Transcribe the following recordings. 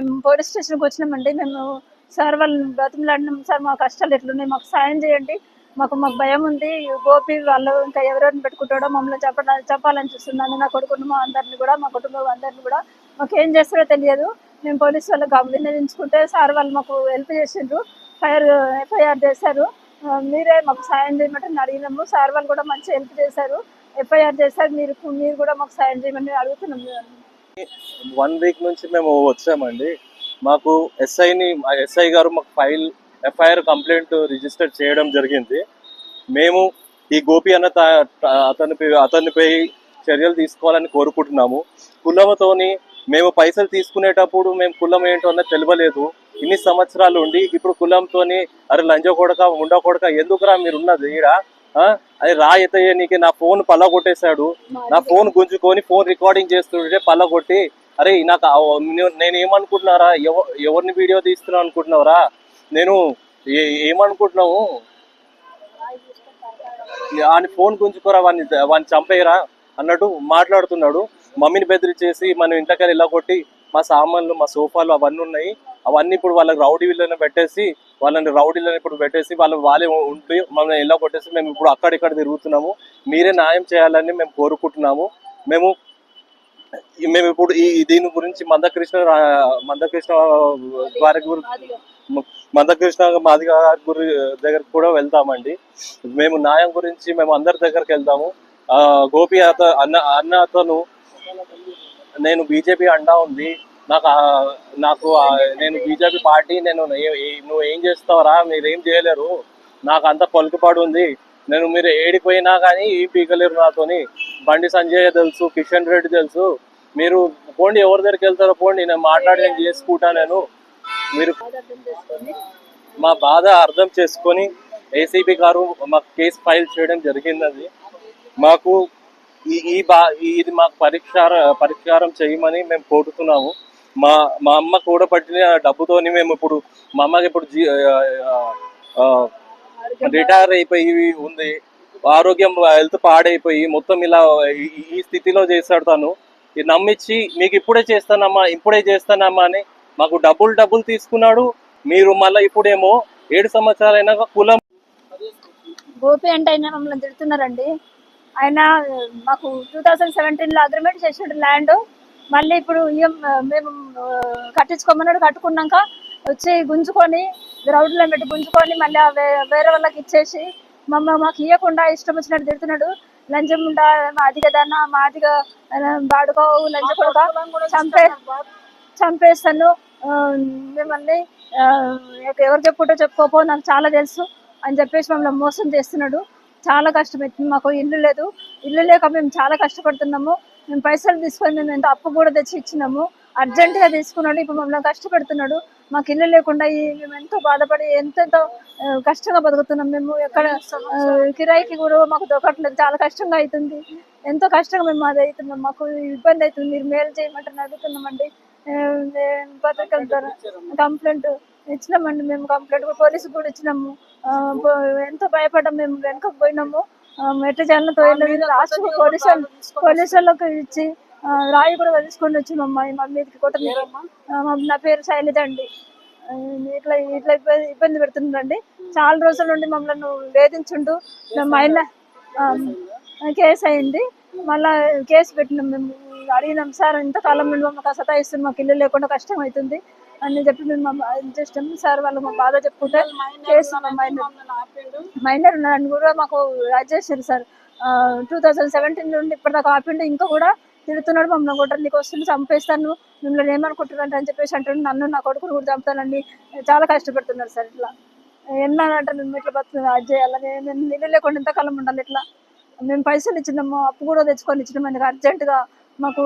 మేము పోలీస్ స్టేషన్కి వచ్చినామండి. మేము సార్ వాళ్ళని బ్రతిమలాడినాం. సార్ మా కష్టాలు ఎట్లున్నాయి? మాకు సాయం చేయండి. మాకు మాకు భయం ఉంది. గోపి వాళ్ళు ఇంకా ఎవరెవరిని పెట్టుకుంటాడో మమ్మల్ని చెప్పడా చెప్పాలని చూస్తున్నాను. నా కొడుకును మా అందరిని కూడా మా కుటుంబం అందరిని కూడా. మాకు ఏం చేస్తారో తెలియదు. మేము పోలీస్ వాళ్ళకి వినియోగించుకుంటే సార్ వాళ్ళు మాకు హెల్ప్ చేసిండ్రు. ఫైర్ ఎఫ్ఐఆర్ చేశారు. మీరే మాకు సాయం చేయమంటే అడిగినాము. సార్ వాళ్ళు కూడా మంచి హెల్ప్ చేశారు. ఎఫ్ఐఆర్ చేశారు. మీరు మీరు కూడా మాకు సాయం చేయమని అడుగుతున్నాం వన్ వీక్ నుంచి మేము వచ్చామండి. మాకు ఎస్ఐని ఎస్ఐ గారు మాకు ఫైల్ ఎఫ్ఐఆర్ కంప్లైంట్ రిజిస్టర్ చేయడం జరిగింది. మేము ఈ గోపి అన్న త- అతనిపై అతనిపై చర్యలు తీసుకోవాలని కోరుకుంటున్నాము. కులముతోని మేము పైసలు తీసుకునేటప్పుడు మేము కులం ఏంటో అన్నది తెలియలేదు. ఇన్ని సంవత్సరాలు ఉండి ఇప్పుడు కులంతోని అరే లంజ కొడక ఉండ కొడక ఎందుకురా మీరు ఉన్నది ఈడ? అది రా ఎత్తయ్య నీకు నా ఫోన్ పల్లగొట్టేశాడు నా ఫోన్ గుంజుకొని ఫోన్ రికార్డింగ్ చేస్తుంటే పల్లగొట్టి అరే నాకు నేను- నేను ఏమనుకుంటున్నారా ఎవ- ఎవరిని వీడియో తీస్తున్నా అనుకుంటున్నావురా? నేను ఏమనుకుంటున్నావు? ఆయన ఫోన్ గుంజుకోరా వాడిని వాడిని చంపేయరా అన్నట్టు మాట్లాడుతున్నాడు. మమ్మీని బెదిరించేసి మనం ఇంట్లోకి ఇలా కొట్టి మా సామాన్లు మా సోఫాలు అవన్నీ ఉన్నాయి. అవన్నీ ఇప్పుడు వాళ్ళకి రౌడీ వీళ్ళని పెట్టేసి వాళ్ళని రౌడీలను ఇప్పుడు పెట్టేసి వాళ్ళు వాళ్ళే ఉండి మనం ఇలా కొట్టేసి మేము ఇప్పుడు అక్కడిక్కడ తిరుగుతున్నాము. మీరే న్యాయం చేయాలని మేము కోరుకుంటున్నాము. మేము మేము ఇప్పుడు ఈ దీని గురించి మందకృష్ణ మందకృష్ణ వారి గురించి మందకృష్ణ మాదిగ గారి గురి దగ్గరకు కూడా వెళ్తామండి. మేము న్యాయం గురించి మేము అందరి దగ్గరికి వెళ్తాము. గోపి అత అన్న అన్న అతను నేను బీజేపీ అండా ఉంది. నాకు నాకు నేను బీజేపీ పార్టీ నేను నువ్వు ఏం చేస్తావురా? మీరు ఏం చేయలేరు. నాకు అంత పలుకుపాడు ఉంది. నేను మీరు ఏడిపోయినా కానీ ఏం పీకలేరు నాతోని. బండి సంజయ్ తెలుసు కిషన్ రెడ్డి తెలుసు. మీరు పోండి ఎవరి దగ్గరికి వెళ్తారో పోండి. నేను మాట్లాడి నేను చేసుకుంటా నేను. మీరు మా బాధ అర్థం చేసుకొని ఏసీబీ గారు మాకు కేసు ఫైల్ చేయడం జరిగింది మాకు ఈ ఈ బా ఈ- ఇది మాకు పరిష్కార పరిష్కారం చేయమని మేము కోరుతున్నాము. మా మా అమ్మ కూడా పట్టిన డబ్బుతోని మేము ఇప్పుడు మా అమ్మకి ఇప్పుడు రిటైర్ అయిపోయి ఉంది. ఆరోగ్యం హెల్త్ పాడైపోయి మొత్తం ఇలా ఈ- స్థితిలో చేశాడు తను. ఇది నమ్మించి మీకు ఇప్పుడే చేస్తానమ్మా ఇప్పుడే చేస్తానమ్మా అని మాకు డబ్బులు డబ్బులు తీసుకున్నాడు. మీరు మళ్ళీ ఇప్పుడేమో ఏడు సంవత్సరాలైనాక కులం గోపి అంటే ఆయన మమ్మల్ని తిడుతున్నారండి. ఆయన మాకు టూ థౌజండ్ సెవెంటీన్లో అగ్రిమెంట్ చేసాడు ల్యాండ్. మళ్ళీ ఇప్పుడు మేము కట్టించుకోమన్నాడు కట్టుకున్నాక వచ్చి గుంజుకొని గ్రౌండ్లో పెట్టి గుంజుకొని మళ్ళీ వేరే వాళ్ళకి ఇచ్చేసి మమ్మ మాకు ఇవ్వకుండా ఇష్టం వచ్చినట్టు తిడుతున్నాడు. లంచం ఉండా మాది కదా అన్న మాదిగా బాడుకో లంచం కూడా చంపే చంపేస్తాను. మిమ్మల్ని ఎవరు చెప్పుకుంటో చెప్పుకోపో నాకు చాలా తెలుసు అని చెప్పేసి మమ్మల్ని మోసం చేస్తున్నాడు. చాలా కష్టమవుతుంది మాకు ఇల్లు లేదు. ఇల్లు లేక మేము చాలా కష్టపడుతున్నాము. మేము పైసలు తీసుకొని మేము ఎంత అప్పు కూడా తెచ్చి ఇచ్చినాము. అర్జెంటుగా తీసుకున్నాడు ఇప్పుడు మమ్మల్ని కష్టపెడుతున్నాడు. మాకు ఇల్లు లేకుండా మేము ఎంతో బాధపడి ఎంతెంతో కష్టంగా బతుకుతున్నాం మేము. ఎక్కడ కిరాయికి కూడా మాకు దొరకట్లేదు. చాలా కష్టంగా అవుతుంది. ఎంతో కష్టంగా మేము అది అవుతున్నాం. మాకు ఇబ్బంది అవుతుంది. మీరు మేలు చేయమంటారు అడుగుతున్నామండి. పత్రికల ద్వారా కంప్లైంట్ ఇచ్చినామండి మేము. కంప్లైంట్ కూడా పోలీసు కూడా ఇచ్చినాము. ఎంతో భయపడ్డాం మేము. వెనకకు పోయినాము. ఎట్ట జనంతో లాస్ట్ పోలీసు వాళ్ళు- పోలీసు వాళ్ళకి ఇచ్చి రాయి కూడా తీసుకొని వచ్చి మా అమ్మాయి. మా మీదకి కొట్టని నా పేరు శైలజ అండి. ఇట్లా ఇట్లా ఇబ్బంది ఇబ్బంది పెడుతుండండి చాలా రోజుల నుండి మమ్మల్ని వేధించుండు. మేము అయినా కేసు అయింది? మళ్ళా కేసు పెట్టినాం మేము. అడిగినాం సార్ ఇంతకాలం నుండి మమ్మల్ని సతాయిస్తుంది మాకు ఇల్లు లేకుండా కష్టం అవుతుంది. అని చెప్పి మేము చేస్తాం సార్ వాళ్ళు మా బాధ చెప్పుకుంటే కేసు మైనర్ మైనర్ ఉన్నారని కూడా మాకు Rajeshwari sir. Two thousand seventeen నుండి ఇప్పటిదాకా ఆపిండు. ఇంకా కూడా తిడుతున్నాడు మమ్మల్ని కూడా. నీకు వస్తుంది చంపేస్తాను. మిమ్మల్ని ఏమనుకుంటున్నారు అని చెప్పేసి అంటాడు నన్ను నా కొడుకును కూడా చంపుతానండి. చాలా కష్టపెడుతున్నారు సార్ ఇట్లా. ఎన్నానంటే మేము ఇట్లా బతు అది చేయాలని మేము నిల్లు లేకుండా ఇంతకాలం ఉండాలి ఇట్లా. మేము పైసలు ఇచ్చినాము. అప్పు కూడా తెచ్చుకొని ఇచ్చినాము. అందుకు అర్జెంటుగా మాకు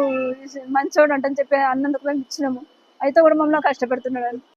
మంచోడు అంటని చెప్పి అన్నందుకు మేము ఇచ్చినాము. అయితే కూడా మమ్మల్ని కష్టపెడుతున్నాడు